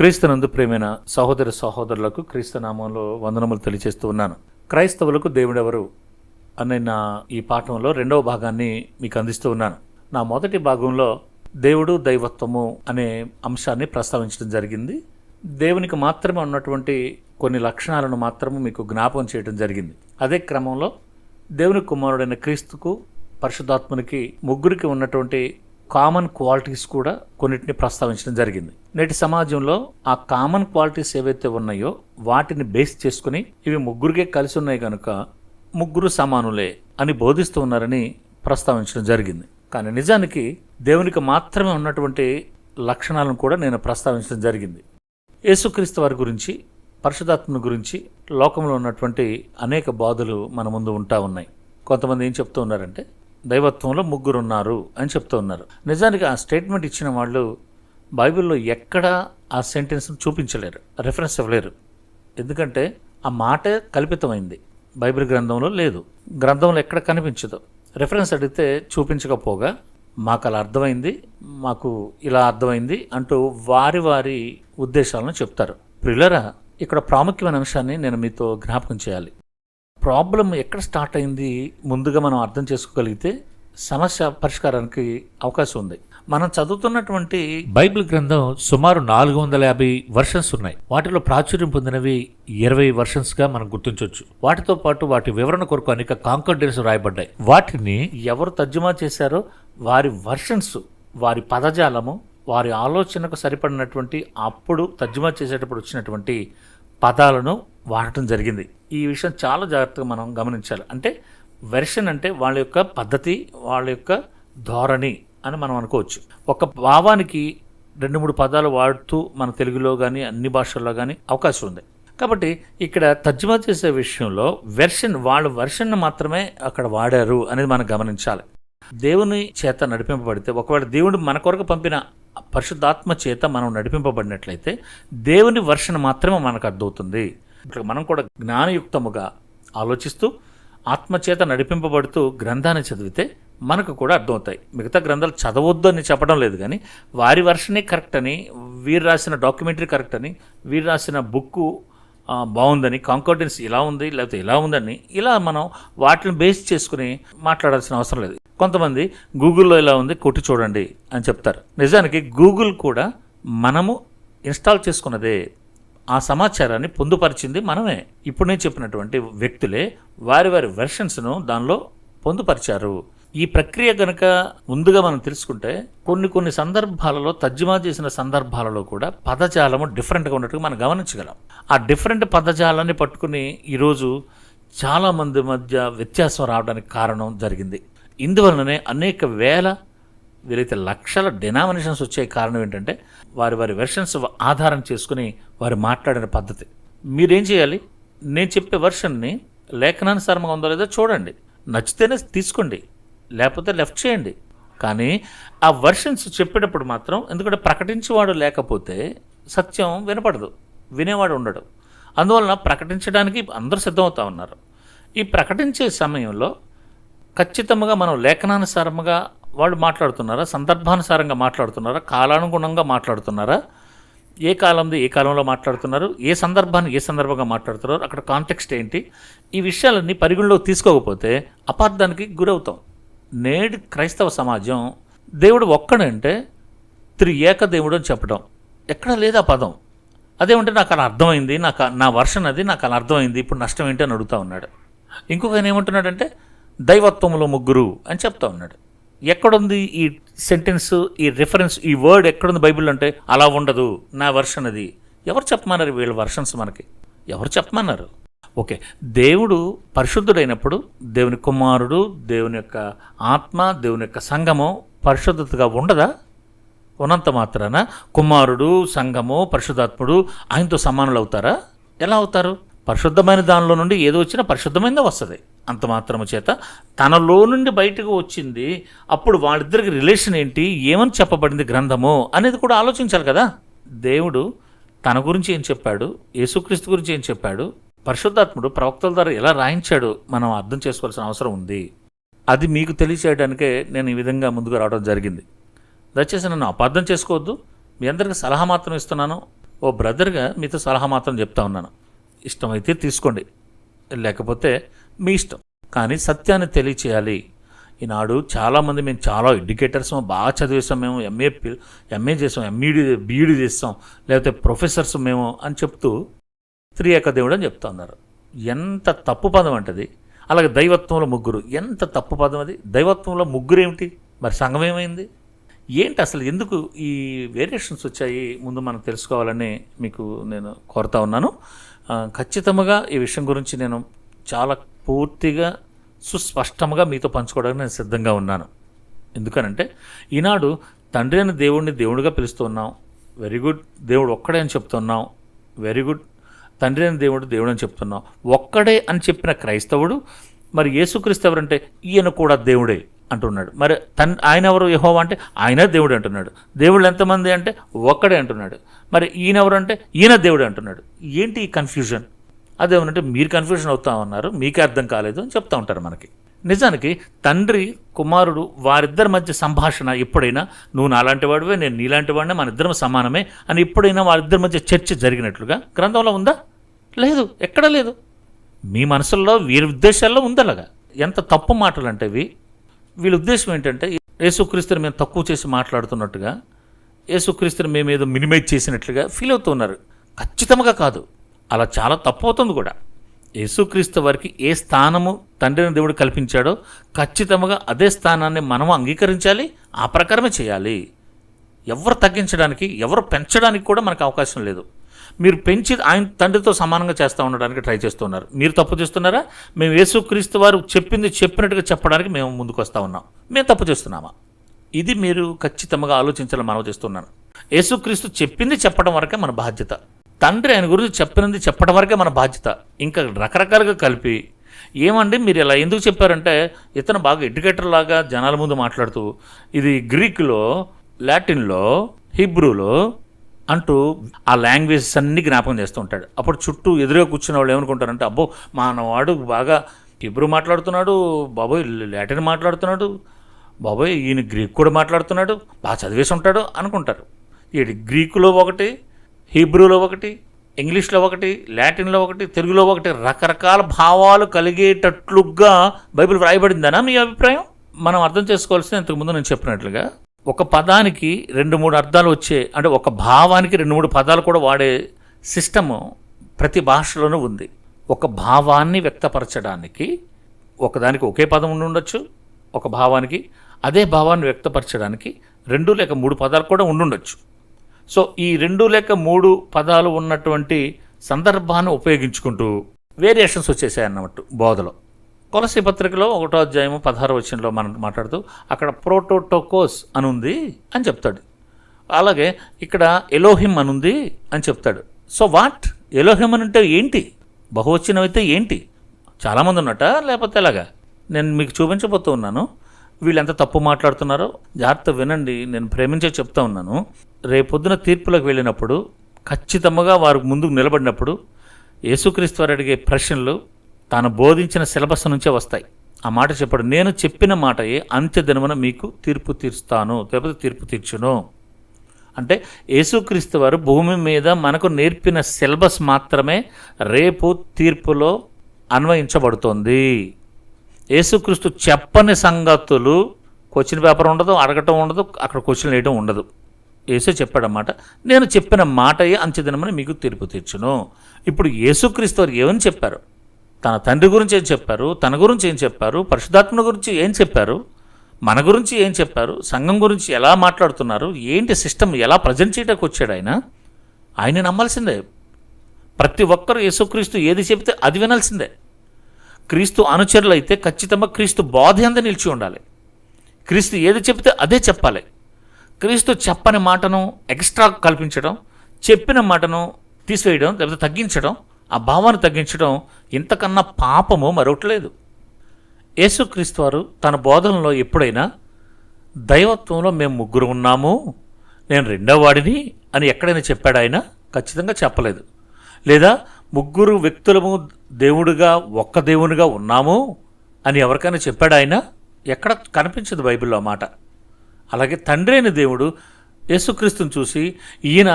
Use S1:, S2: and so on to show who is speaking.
S1: క్రీస్తునందు ప్రేమైన సహోదర సహోదరులకు క్రీస్తు నామంలో వందనములు తెలియజేస్తూ ఉన్నాను. క్రైస్తవులకు దేవుడెవరు అనే నా ఈ పాఠంలో రెండవ భాగాన్ని మీకు అందిస్తూ ఉన్నాను. నా మొదటి భాగంలో దేవుడు దైవత్వము అనే అంశాన్ని ప్రస్తావించడం జరిగింది. దేవునికి మాత్రమే ఉన్నటువంటి కొన్ని లక్షణాలను మాత్రము మీకు జ్ఞాపకం చేయడం జరిగింది. అదే క్రమంలో దేవుని కుమారుడైన క్రీస్తుకు పరిశుద్ధాత్మనికి ముగ్గురికి ఉన్నటువంటి కామన్ క్వాలిటీస్ కూడా కొన్నిటిని ప్రస్తావించడం జరిగింది. నేటి సమాజంలో ఆ కామన్ క్వాలిటీస్ ఏవైతే ఉన్నాయో వాటిని బేస్ చేసుకుని ఇవి ముగ్గురికే కలిసి ఉన్నాయి కనుక ముగ్గురు సమానులే అని బోధిస్తూ ఉన్నారని ప్రస్తావించడం జరిగింది. కానీ నిజానికి దేవునికి మాత్రమే ఉన్నటువంటి లక్షణాలను కూడా నేను ప్రస్తావించడం జరిగింది. యేసుక్రీస్తు వారి గురించి పరిశుధాత్మని గురించి లోకంలో ఉన్నటువంటి అనేక బాధలు మన ముందు ఉంటా ఉన్నాయి. కొంతమంది ఏం చెప్తూ ఉన్నారంటే దైవత్వంలో ముగ్గురు ఉన్నారు అని చెప్తూ ఉన్నారు. నిజానికి ఆ స్టేట్మెంట్ ఇచ్చిన వాళ్ళు బైబిల్లో ఎక్కడా ఆ సెంటెన్స్ చూపించలేరు రెఫరెన్స్ ఇవ్వలేరు. ఎందుకంటే ఆ మాటే కల్పితమైంది. బైబిల్ గ్రంథంలో లేదు. గ్రంథంలో ఎక్కడ కనిపించదు. రెఫరెన్స్ అడిగితే చూపించకపోగా మాకు అలా అర్థమైంది మాకు ఇలా అర్థమైంది అంటూ వారి వారి ఉద్దేశాలను చెప్తారు. ప్రియులరా ఇక్కడ ప్రాముఖ్యమైన అంశాన్ని నేను మీతో జ్ఞాపకం చేయాలి. ప్రాబ్లం ఎక్కడ స్టార్ట్ అయింది ముందుగా మనం అర్థం చేసుకోగలిగితే సమస్య పరిష్కారానికి అవకాశం ఉంది. మనం చదువుతున్నటువంటి బైబిల్ గ్రంథం సుమారు నాలుగు వందల యాభై వర్షన్స్ ఉన్నాయి. వాటిలో ప్రాచుర్యం పొందినవి ఇరవై వర్షన్స్గా మనం గుర్తించవచ్చు వాటితో పాటు వాటి వివరణ కొరకు అనేక కాంకర్డెన్స్ రాయబడ్డాయి. వాటిని ఎవరు తర్జుమా చేశారో వారి వర్షన్స్ వారి పదజాలము వారి ఆలోచనకు సరిపడినటువంటి అప్పుడు తర్జుమా చేసేటప్పుడు వచ్చినటువంటి పదాలను వాడటం జరిగింది. ఈ విషయం చాలా జాగ్రత్తగా మనం గమనించాలి. అంటే వెర్షన్ అంటే వాళ్ళ యొక్క పద్ధతి వాళ్ళ యొక్క ధోరణి. అని మనం అనుకోవచ్చు. ఒక భావానికి రెండు మూడు పదాలు వాడుతూ మన తెలుగులో కానీ అన్ని భాషల్లో కానీ అవకాశం ఉంది. కాబట్టి ఇక్కడ తర్జుమా చేసే విషయంలో వెర్షన్ వాళ్ళ వెర్షన్ మాత్రమే అక్కడ వాడారు అనేది మనం గమనించాలి. దేవుని చేత నడిపింపబడితే ఒకవేళ దేవుడు మన కొరకు పంపిన పరిశుద్ధాత్మ చేత మనం నడిపింపబడినట్లయితే దేవుని వర్షణ మాత్రమే మనకు అర్థమవుతుంది. ఇక్కడ మనం కూడా జ్ఞానయుక్తముగా ఆలోచిస్తూ ఆత్మచేత నడిపింపబడుతూ గ్రంథాన్ని చదివితే మనకు కూడా అర్థమవుతాయి. మిగతా గ్రంథాలు చదవద్దు అని చెప్పడం లేదు కానీ వారి వర్షనే కరెక్ట్ అని వీరు రాసిన డాక్యుమెంటరీ కరెక్ట్ అని వీరు రాసిన బుక్కు బాగుందని కాంకార్డెన్స్ ఇలా ఉంది లేకపోతే ఇలా ఉందని ఇలా మనం వాటిని బేస్ చేసుకుని మాట్లాడాల్సిన అవసరం లేదు. కొంతమంది గూగుల్లో ఇలా ఉంది కొట్టి చూడండి అని చెప్తారు. నిజానికి గూగుల్ కూడా మనము ఇన్స్టాల్ చేసుకున్నదే. ఆ సమాచారాన్ని పొందుపరిచింది మనమే. ఇప్పుడు నేను చెప్పినటువంటి వ్యక్తులే వారి వారి వెర్షన్స్ను దానిలో పొందుపరిచారు. ఈ ప్రక్రియ గనక ముందుగా మనం తెలుసుకుంటే కొన్ని కొన్ని సందర్భాలలో తర్జుమా చేసిన సందర్భాలలో కూడా పదజాలము డిఫరెంట్గా ఉన్నట్టుగా మనం గమనించగలం. ఆ డిఫరెంట్ పదజాలాన్ని పట్టుకుని ఈరోజు చాలామంది మధ్య వ్యత్యాసం రావడానికి కారణం జరిగింది. ఇందువలననే అనేక వేల వీలైతే లక్షల డినామినేషన్స్ వచ్చే కారణం ఏంటంటే వారి వారి వెర్షన్స్ ఆధారం చేసుకుని వారు మాట్లాడిన పద్ధతి. మీరేం చేయాలి? నేను చెప్పే వెర్షన్ని లేఖనానుసారంగా ఉందో లేదో చూడండి. నచ్చితేనే తీసుకోండి. లేకపోతే లెఫ్ట్ చేయండి. కానీ ఆ వర్షన్స్ చెప్పేటప్పుడు మాత్రం ఎందుకంటే ప్రకటించేవాడు లేకపోతే సత్యం వినపడదు వినేవాడు ఉండడు. అందువలన ప్రకటించడానికి అందరూ సిద్ధమవుతా ఉన్నారు. ఈ ప్రకటించే సమయంలో ఖచ్చితంగా మనం లేఖనానుసారంగా వాళ్ళు మాట్లాడుతున్నారా సందర్భానుసారంగా మాట్లాడుతున్నారా కాలానుగుణంగా మాట్లాడుతున్నారా ఏ కాలంది ఏ కాలంలో మాట్లాడుతున్నారు ఏ సందర్భాన్ని ఏ సందర్భంగా మాట్లాడుతున్నారు అక్కడ కాంటెక్స్ట్ ఏంటి ఈ విషయాలన్నీ పరిగణలోకి తీసుకోకపోతే అపార్థానికి గురవుతాం. నేడు క్రైస్తవ సమాజం దేవుడు ఒక్కడంటే త్రి ఏక దేవుడు అని చెప్పడం. ఎక్కడ లేదు ఆ పదం. అదేమంటే నాకు అలా అర్థమైంది నాకు నా వర్షన్ అది నాకు అలా అర్థమైంది ఇప్పుడు నష్టం ఏంటి అని అడుగుతా ఉన్నాడు. ఇంకొక ఆయన ఏమంటున్నాడంటే దైవత్వంలో ముగ్గురు అని చెప్తా ఉన్నాడు. ఎక్కడుంది ఈ సెంటెన్స్ ఈ రిఫరెన్స్ ఈ వర్డ్ ఎక్కడుంది బైబిల్ అంటే అలా ఉండదు నా వర్షన్ అది. ఎవరు చెప్పమన్నారు వీళ్ళ వర్షన్స్ మనకి? ఎవరు చెప్పమన్నారు? ఓకే. దేవుడు పరిశుద్ధుడైనప్పుడు దేవుని కుమారుడు దేవుని యొక్క ఆత్మ దేవుని యొక్క సంఘము పరిశుద్ధతగా ఉండదా? ఉన్నంత మాత్రాన కుమారుడు సంఘము పరిశుద్ధాత్ముడు ఆయనతో సమానులు అవుతారా ఎలా అవుతారు? పరిశుద్ధమైన దానిలో నుండి ఏదో వచ్చినా పరిశుద్ధమైనదే వస్తుంది. అంత మాత్రము చేత తనలో నుండి బయటకు వచ్చింది అప్పుడు వాళ్ళిద్దరికి రిలేషన్ ఏంటి ఏమని చెప్పబడింది గ్రంథము అనేది కూడా ఆలోచించాలి కదా. దేవుడు తన గురించి ఏం చెప్పాడు? యేసుక్రీస్తు గురించి ఏం చెప్పాడు? పరిశుద్ధాత్ముడు ప్రవక్తల ద్వారా ఎలా రాయించాడు మనం అర్థం చేసుకోవాల్సిన అవసరం ఉంది. అది మీకు తెలియచేయడానికే నేను ఈ విధంగా ముందుకు రావడం జరిగింది. దయచేసి నన్ను అపార్థం చేసుకోవద్దు. మీ అందరికీ సలహా మాత్రం ఇస్తున్నాను. ఓ బ్రదర్గా మీతో సలహా మాత్రం చెప్తా ఉన్నాను. ఇష్టమైతే తీసుకోండి. లేకపోతే మీ ఇష్టం. కానీ సత్యాన్ని తెలియచేయాలి. ఈనాడు చాలామంది మేము చాలా ఎడ్యుకేటర్స్ బాగా చదివేసాం మేము ఎంఏ ఎంఏ చేసాం ఎంఈడి బీఈడి చేస్తాం లేకపోతే ప్రొఫెసర్స్ మేము అని చెప్తూ త్రియేక దేవుడు అని చెప్తున్నారు. ఎంత తప్పు పదం అంటది? అలాగే దైవత్వంలో ముగ్గురు. ఎంత తప్పు పదం అది? దైవత్వంలో ముగ్గురు ఏమిటి మరి సంఘం ఏమైంది? ఏంటి అసలు ఎందుకు ఈ వేరియేషన్స్ వచ్చాయి? ముందు మనం తెలుసుకోవాలని మీకు నేను కోరుతా ఉన్నాను. ఖచ్చితంగా ఈ విషయం గురించి నేను చాలా పూర్తిగా సుస్పష్టంగా మీతో పంచుకోవడానికి నేను సిద్ధంగా ఉన్నాను. ఎందుకనంటే ఈనాడు తండ్రి అయిన దేవుడిని దేవుడిగా పిలుస్తున్నాం వెరీ గుడ్. దేవుడు ఒక్కడే అని చెప్తున్నాం వెరీ గుడ్. తండ్రి అని దేవుడు దేవుడు అని చెప్తున్నాం. ఒక్కడే అని చెప్పిన క్రైస్తవుడు మరి యేసుక్రీస్తు ఎవరంటే ఈయన కూడా దేవుడే అంటున్నాడు. మరి తన్ ఆయన ఎవరు? యహోవా అంటే ఆయన దేవుడు అంటున్నాడు. దేవుళ్ళు ఎంతమంది అంటే ఒక్కడే అంటున్నాడు. మరి ఈయన ఎవరు అంటే ఈయన దేవుడే అంటున్నాడు. ఏంటి ఈ కన్ఫ్యూజన్ అదేమనంటే మీరు కన్ఫ్యూజన్ అవుతా ఉన్నారు మీకే అర్థం కాలేదు అని చెప్తా ఉంటారు మనకి. నిజానికి తండ్రి కుమారుడు వారిద్దరి మధ్య సంభాషణ ఎప్పుడైనా నువ్వు నాలాంటి వాడివే నేను నీలాంటి వాడినే మన ఇద్దరం సమానమే అని ఎప్పుడైనా వారిద్దరి మధ్య చర్చ జరిగినట్లుగా గ్రంథంలో ఉందా? లేదు ఎక్కడ లేదు. మీ మనసుల్లో వీరి ఉద్దేశాల్లో ఉందలాగా. ఎంత తప్పు మాటలు అంటే ఇవి వీళ్ళ ఉద్దేశం ఏంటంటే యేసుక్రీస్తుని మేము తక్కువ చేసి మాట్లాడుతున్నట్టుగా యేసుక్రీస్తుని మేము ఏదో మినిమైజ్ చేసినట్లుగా ఫీల్ అవుతున్నారు ఖచ్చితంగా కాదు. అలా చాలా తప్పు అవుతుంది కూడా. యేసుక్రీస్తు వారికి ఏ స్థానము తండ్రిని దేవుడు కల్పించాడో ఖచ్చితంగా అదే స్థానాన్ని మనము అంగీకరించాలి ఆ ప్రకారమే చేయాలి. ఎవరు తగ్గించడానికి ఎవరు పెంచడానికి కూడా మనకు అవకాశం లేదు. మీరు పెంచి ఆయన తండ్రితో సమానంగా చేస్తూ ఉండడానికి ట్రై చేస్తున్నారు. మీరు తప్పు చేస్తున్నారా? మేము యేసుక్రీస్తు వారు చెప్పింది చెప్పినట్టుగా చెప్పడానికి మేము ముందుకు వస్తూ ఉన్నాం. మేము తప్పు చేస్తున్నామా? ఇది మీరు ఖచ్చితంగా ఆలోచించాలని మనం చేస్తున్నాను. యేసుక్రీస్తు చెప్పింది చెప్పడం వరకే మన బాధ్యత. తండ్రి ఆయన గురించి చెప్పినది చెప్పడం వరకే మన బాధ్యత. ఇంకా రకరకాలుగా కలిపి ఏమండి మీరు ఇలా ఎందుకు చెప్పారంటే ఇతను బాగా ఎడ్యుకేటర్ లాగా జనాల ముందు మాట్లాడుతూ ఇది గ్రీకులో లాటిన్లో హిబ్రూలో అంటూ ఆ లాంగ్వేజెస్ అన్ని జ్ఞాపకం చేస్తూ ఉంటాడు. అప్పుడు చుట్టూ ఎదురుగా కూర్చున్న వాళ్ళు ఏమనుకుంటారంటే అబ్బో మానవాడు బాగా హిబ్రూ మాట్లాడుతున్నాడు? బాబోయ్ లాటిన్ మాట్లాడుతున్నాడు. బాబోయ్ ఈయన గ్రీక్ కూడా మాట్లాడుతున్నాడు. బాగా చదివేసి ఉంటాడు అనుకుంటారు. ఈ గ్రీకులో ఒకటి హీబ్రూలో ఒకటి ఇంగ్లీష్లో ఒకటి లాటిన్లో ఒకటి తెలుగులో ఒకటి రకరకాల భావాలు కలిగేటట్లుగా బైబిల్ వ్రాయబడిందనా మీ అభిప్రాయం? మనం అర్థం చేసుకోవాల్సిన ఇంతకుముందు నేను చెప్పినట్లుగా. ఒక పదానికి రెండు మూడు అర్థాలు వచ్చే అంటే ఒక భావానికి రెండు మూడు పదాలు కూడా వాడే సిస్టము ప్రతి భాషలోనూ ఉంది. ఒక భావాన్ని వ్యక్తపరచడానికి ఒకదానికి ఒకే పదం ఉండి ఉండొచ్చు ఒక భావానికి అదే భావాన్ని వ్యక్తపరచడానికి రెండు లేక మూడు పదాలు కూడా ఉండుండొచ్చు సో ఈ రెండు లేక మూడు పదాలు ఉన్నటువంటి సందర్భాన్ని ఉపయోగించుకుంటూ వేరియేషన్స్ వచ్చేసాయి అన్నట్టు బోధలో. కొలసి పత్రికలో ఒకటో అధ్యాయము పదహారు వచ్చినలో మనం మాట్లాడుతూ అక్కడ ప్రోటోటోకోస్ అని ఉంది అని చెప్తాడు. అలాగే ఇక్కడ ఎలోహిం అని ఉంది అని చెప్తాడు. So what? ఎలోహిం అని అంటే ఏంటి? బహువచనం అయితే ఏంటి? చాలామంది ఉన్నట లేకపోతే ఎలాగా? నేను మీకు చూపించబోతూ ఉన్నాను. వీళ్ళు ఎంత తప్పు మాట్లాడుతున్నారో జాగ్రత్త వినండి నేను ప్రేమించే చెప్తా ఉన్నాను. రేపొద్దున తీర్పులకు వెళ్ళినప్పుడు ఖచ్చితంగా వారు ముందుకు నిలబడినప్పుడు యేసుక్రీస్తు వారు అడిగే ప్రశ్నలు తాను బోధించిన సిలబస్ నుంచే వస్తాయి. ఆ మాట చెప్పాడు. నేను చెప్పిన మాటయే అంత్య దినమున మీకు తీర్పు తీరుస్తాను. లేకపోతే తీర్పు తీర్చును. అంటే యేసుక్రీస్తు వారు భూమి మీద మనకు నేర్పిన సిలబస్ మాత్రమే రేపు తీర్పులో అన్వయించబడుతోంది. యేసుక్రీస్తు చెప్పని సంగతులు క్వశ్చన్ పేపర్ ఉండదు అడగటం ఉండదు అక్కడ క్వశ్చన్ వేయడం ఉండదు. యేసు చెప్పాడన్నమాట. నేను చెప్పిన మాటయే అంచెదినమని మీకు తీర్పు తీర్చును. ఇప్పుడు యేసుక్రీస్తు వారు ఏమని చెప్పారు? తన తండ్రి గురించి ఏం చెప్పారు? తన గురించి ఏం చెప్పారు? పరిశుధాత్మ గురించి ఏం చెప్పారు? మన గురించి ఏం చెప్పారు? సంఘం గురించి ఎలా మాట్లాడుతున్నారు? ఏంటి సిస్టమ్? ఎలా ప్రజెంట్ చేయడానికి వచ్చాడు ఆయన? ఆయన నమ్మాల్సిందే. ప్రతి ఒక్కరు యేసుక్రీస్తు ఏది చెబితే అది వినాల్సిందే. క్రీస్తు అనుచరులు అయితే ఖచ్చితంగా క్రీస్తు బోధ అంద నిలిచి ఉండాలి. క్రీస్తు ఏది చెబితే అదే చెప్పాలి. క్రీస్తు చెప్పని మాటను ఎక్స్ట్రా కల్పించడం చెప్పిన మాటను తీసివేయడం లేకపోతే తగ్గించడం ఆ భావాన్ని తగ్గించడం ఇంతకన్నా పాపము మరొకటి లేదు. యేసుక్రీస్తు వారు తన బోధనలో ఎప్పుడైనా దైవత్వంలో మేము ముగ్గురు ఉన్నాము నేను రెండో వాడిని అని ఎక్కడైనా చెప్పాడు ఆయన? ఖచ్చితంగా చెప్పలేదు. లేదా ముగ్గురు వ్యక్తులము దేవుడిగా ఒక్క దేవునిగా ఉన్నాము అని ఎవరికైనా చెప్పాడు ఆయన? ఎక్కడ కనిపించదు బైబిల్లో మాట. అలాగే తండ్రి అయిన దేవుడు యేసుక్రీస్తుని చూసి ఈయన